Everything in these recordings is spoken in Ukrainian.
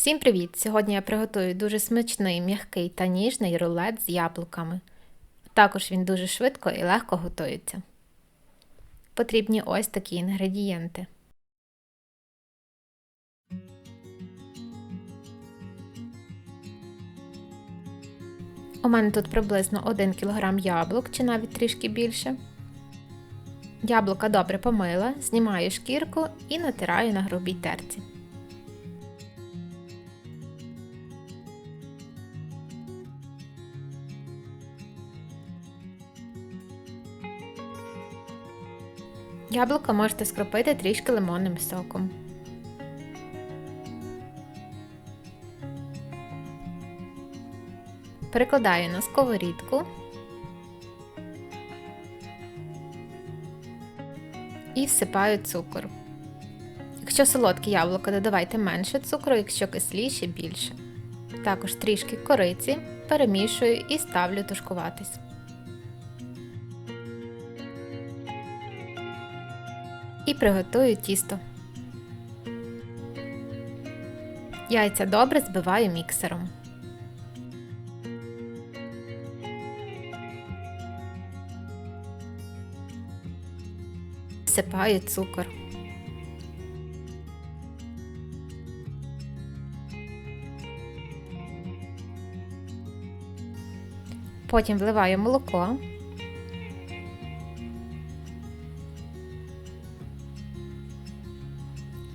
Всім привіт! Сьогодні я приготую дуже смачний, м'який та ніжний рулет з яблуками. Також він дуже швидко і легко готується. Потрібні ось такі інгредієнти. У мене тут приблизно 1 кг яблук чи навіть трішки більше. Яблука добре помила, знімаю шкірку і натираю на грубій терці. Яблука можете скропити трішки лимонним соком. Перекладаю на сковорідку і всипаю цукор. Якщо солодкі яблука, додавайте менше цукру, якщо кисліші більше. Також трішки кориці перемішую і ставлю тушкуватись. І приготую тісто. Яйця добре збиваю міксером. Всипаю цукор. Потім вливаю молоко.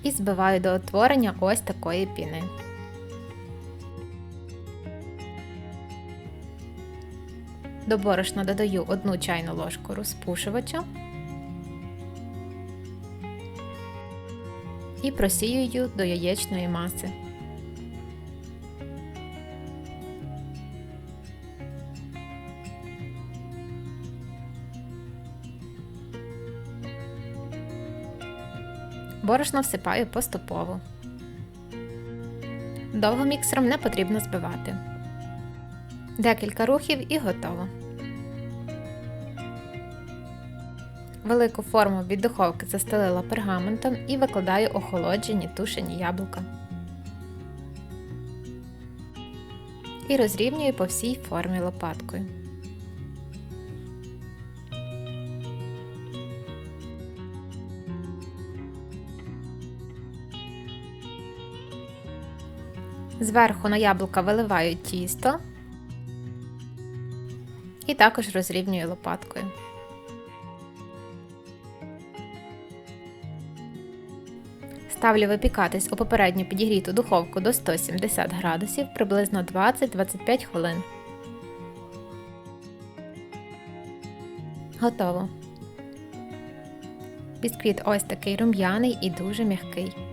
І збиваю до утворення ось такої піни. До борошна додаю одну чайну ложку розпушувача і просіюю до яєчної маси. Борошно всипаю поступово. Довго міксером не потрібно збивати. Декілька рухів і готово. Велику форму від духовки застелила пергаментом і викладаю охолоджені тушені яблука. І розрівнюю по всій формі лопаткою. Зверху на яблука виливаю тісто і також розрівнюю лопаткою. Ставлю випікатись у попередньо підігріту духовку до 170 градусів приблизно 20-25 хвилин. Готово. Бісквіт ось такий рум'яний і дуже м'який.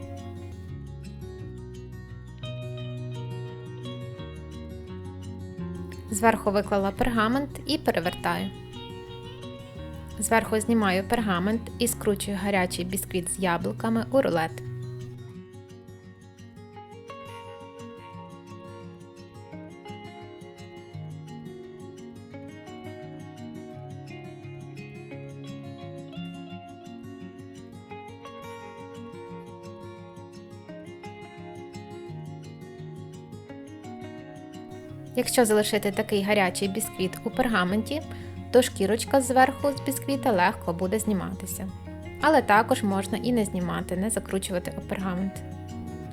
Зверху виклала пергамент і перевертаю. Зверху знімаю пергамент і скручую гарячий бісквіт з яблуками у рулет. Якщо залишити такий гарячий бісквіт у пергаменті, то шкірочка зверху з бісквіта легко буде зніматися. Але також можна і не знімати, не закручувати у пергамент.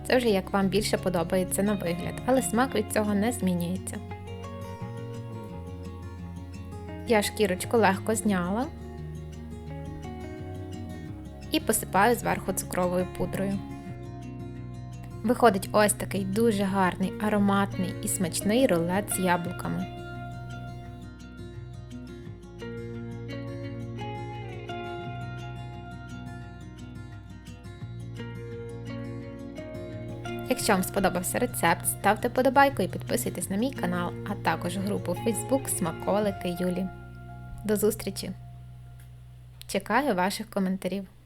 Це вже як вам більше подобається на вигляд, але смак від цього не змінюється. Я шкірочку легко зняла і посипаю зверху цукровою пудрою. Виходить ось такий дуже гарний, ароматний і смачний рулет з яблуками. Якщо вам сподобався рецепт, ставте подобайку і підписуйтесь на мій канал, а також групу Facebook Смаколики Юлі. До зустрічі! Чекаю ваших коментарів.